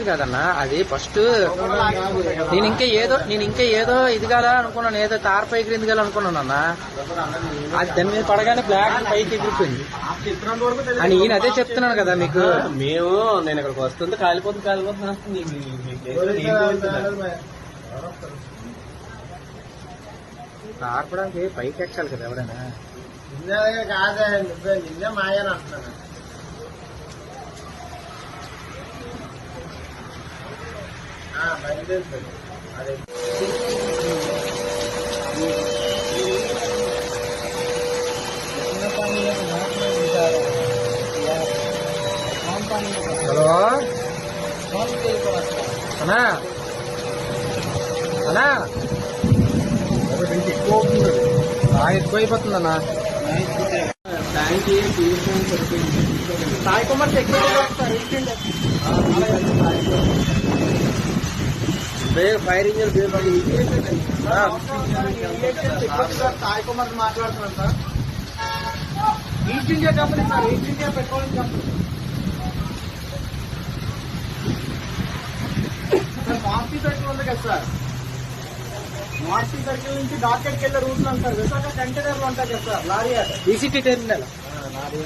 లాంటిది కదన్నా. అది ఫస్ట్ నేను ఇంకా ఏదో నేను ఇంకా ఏదో ఇది కదా అనుకున్నాను ఏదో తార పైకి ఎదిగాలి అనుకున్నాను అన్న అది దాని మీద పడగానే బ్లాక్ పైకి ఎగిరిపోయింది. అని ఈయన అదే చెప్తున్నాను కదా మీకు. మేము నేను ఇక్కడికి వస్తుంది కాలిపోతుంది కాలిపోతుంది వస్తుంది ఆర్పడానికి పైకి ఎక్కాలి కదా ఎవరైనా. కాదే నువ్వే నిన్నే మాయని అంటున్నాను. బయలుదేరుతుంది అదే హలో అన్నా అన్నా బాగా ఎక్కువ అయిపోతుందన్నా tank Sai Kumar fire engine Sai Kumar మాట్లాడుతున్నాను sir East India Company sir East India Petroleum Company sir మార్చి సర్కిల్ ఉంది కదా సార్ మార్చి సర్కిల్ నుంచి డాక్టర్కి వెళ్ళే రూట్ లో సార్ విశాఖ కంటైనర్లు ఉంటాయి కదా సార్ లారీ ఆట ఈసీటీ టెర్మినల్ లారీ